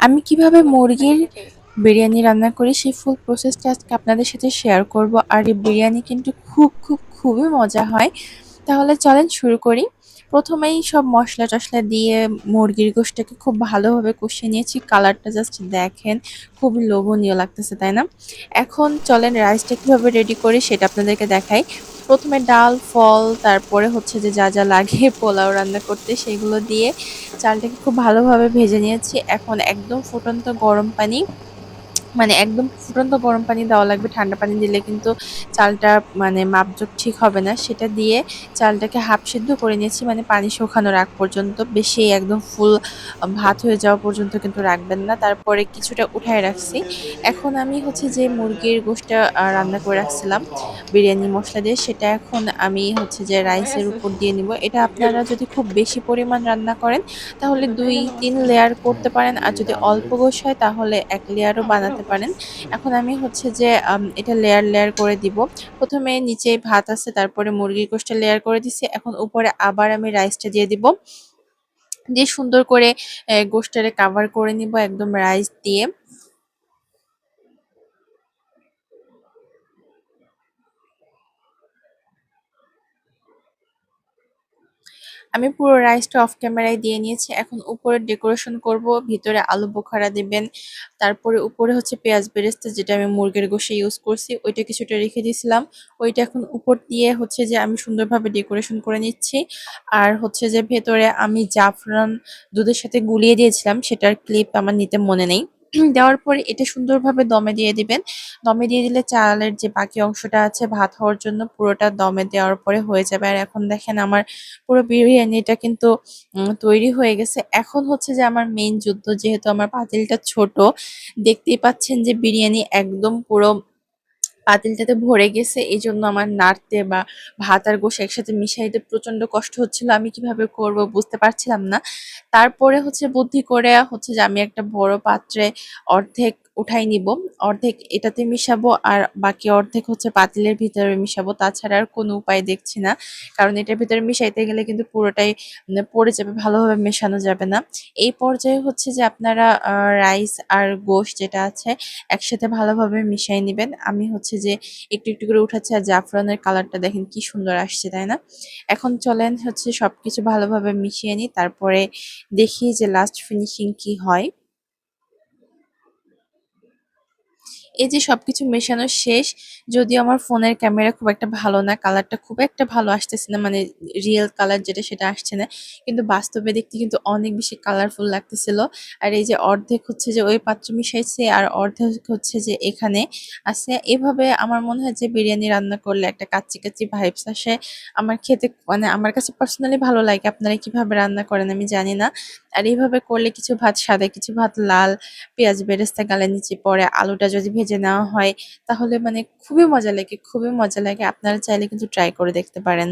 আমি কীভাবে মুরগির বিরিয়ানি রান্না করি সেই ফুল প্রসেসটা আজকে আপনাদের সাথে শেয়ার করব। আর এই বিরিয়ানি কিন্তু খুব খুব, খুবই মজা হয়। তাহলে চলেন শুরু করি। প্রথমেই সব মশলা টশলা দিয়ে মুরগির গোশটাকে খুব ভালোভাবে কষিয়ে নিয়েছি। কালারটা জাস্ট দেখেন খুব লোভনীয় লাগতেছে, তাই না? এখন চলেন রাইসটা কীভাবে রেডি করি সেটা আপনাদেরকে দেখাই। প্রথমে ডাল, ফল, তারপরে হচ্ছে যে যা যা লাগে পোলাও রান্না করতে, সেগুলো দিয়ে চালটাকে খুব ভালোভাবে ভেজে নিয়েছি। এখন একদম ফুটন্ত গরম পানি মানে একদম ফুটন্ত গরম পানি দেওয়া লাগবে, ঠান্ডা পানি দিলে কিন্তু চালটা মানে মাপজোক ঠিক হবে না। সেটা দিয়ে চালটাকে হাফ সিদ্ধ করে নিয়েছি মানে পানি শুকানোর আগ পর্যন্ত। বেশি একদম ফুল ভাত হয়ে যাওয়া পর্যন্ত কিন্তু রাখবেন না। তারপরে কিছুটা উঠায় রাখছি। এখন আমি হচ্ছে যে মুরগির গোষ্ঠটা রান্না করে রাখছিলাম, বিরিয়ানি মশলা দিয়ে। সেটা এখন আমি হচ্ছে যে রাইসের উপর দিয়ে নিব। এটা আপনারা যদি খুব বেশি পরিমাণ রান্না করেন, তাহলে দুই, তিন লেয়ার করতে পারেন। আর যদি অল্প গোশ হয়, তাহলে এক লেয়ারও বানাতে পারেন। এখন আমি হচ্ছে যে এটা লেয়ার লেয়ার করে দিব। প্রথমে নিচে ভাত আছে, তারপরে মুরগির গোষ্ঠটা লেয়ার করে দিছি। এখন উপরে আবার আমি রাইসটা দিয়ে দিব। দিয়ে সুন্দর করে গোষ্ঠটারে কাভার করে নিব একদম রাইস দিয়ে। আমি পুরো রাইসটা অফ ক্যামেরায় দিয়ে নিয়েছি। এখন উপরে ডেকোরেশন করব, ভিতরে আলু বোখারা দিবেন, তারপরে উপরে হচ্ছে পেঁয়াজ বেরেস্তা যেটা আমি মুরগির গোশে ইউজ করছি, ওইটা কিছুটা রেখে দিয়েছিলাম। ওইটা এখন উপর দিয়ে হচ্ছে যে আমি সুন্দরভাবে ডেকোরেশন করে নিচ্ছি। আর হচ্ছে যে ভেতরে আমি জাফরান দুধের সাথে গুলিয়ে দিয়েছিলাম, সেটার ক্লিপ আমার নিতে মনে নেই। দেওয়ার পরে এটা সুন্দরভাবে দমে দিয়ে দিবেন। দমে দিয়ে দিলে চালের যে বাকি অংশটা আছে, ভাত হওয়ার জন্য পুরোটা দমে দেওয়ার পরে হয়ে যাবে। আর এখন দেখেন আমার পুরো বিরিয়ানিটা কিন্তু তৈরি হয়ে গেছে। এখন হচ্ছে যে আমার মেইন যুদ্ধ, যেহেতু আমার পাতিলটা ছোট, দেখতেই পাচ্ছেন যে বিরিয়ানি একদম পুরো পাতিলটাতে ভরে গেছে এই জন্য আমার নাড়তে বা ভাত আর গোসা একসাথে মিশাইতে প্রচণ্ড কষ্ট হচ্ছিল। আমি কীভাবে করব বুঝতে পারছিলাম না। তারপরে হচ্ছে বুদ্ধি করে হচ্ছে যে আমি একটা বড় পাত্রে অর্ধেক উঠাই নিব। অর্ধেক এটাতে মিশাবো আর বাকি অর্ধেক হচ্ছে পাতিলের ভিতরে মিশাবো। তাছাড়া আর কোনো উপায় দেখছি না, কারণ এটার ভিতরে মিশাইতে গেলে কিন্তু পুরোটাই মানে পড়ে যাবে, ভালোভাবে মেশানো যাবে না। এই পর্যায়ে হচ্ছে যে আপনারা রাইস আর গোশ যেটা আছে, একসাথে ভালোভাবে মিশাই নেবেন। আমি হচ্ছে যে একটু একটু করে উঠাচ্ছি আর জাফরানের কালারটা দেখেন কি সুন্দর আসছে, তাই না? এখন চলেন হচ্ছে সবকিছু ভালোভাবে মিশিয়ে নিই, তারপরে দেখি যে লাস্ট ফিনিশিং কি হয়। এই যে সবকিছু মেশানো শেষ, যদিও আমার ফোনের ক্যামেরা খুব একটা ভালো না, কালারটা খুব একটা ভালো আসতেছে না মানে রিয়েল কালার যেটা সেটা আসছে না, কিন্তু বাস্তবে দেখতে কিন্তু অনেক বেশি কালারফুল লাগতেছিল। আর এই যে অর্ধেক হচ্ছে যে ওই পাত্র মিশাইছে, আর অর্ধেক হচ্ছে যে এখানে আছে। এভাবে আমার মনে হয় যে বিরিয়ানি রান্না করলে একটা কাচ্চি কাচ্চি ভাইবস আসে। আমার খেতে মানে আমার কাছে পার্সোনালি ভালো লাগে, আপনারা কীভাবে রান্না করেন আমি জানি না। আর এইভাবে করলে কিছু ভাত সাদা, কিছু ভাত লাল, পেঁয়াজ বেরেস্তা, গালের নিচে পরে আলুটা যদি ভেজে নেওয়া হয়, তাহলে মানে খুবই মজা লাগে, খুবই মজা লাগে। আপনারা চাইলে কিন্তু ট্রাই করে দেখতে পারেন।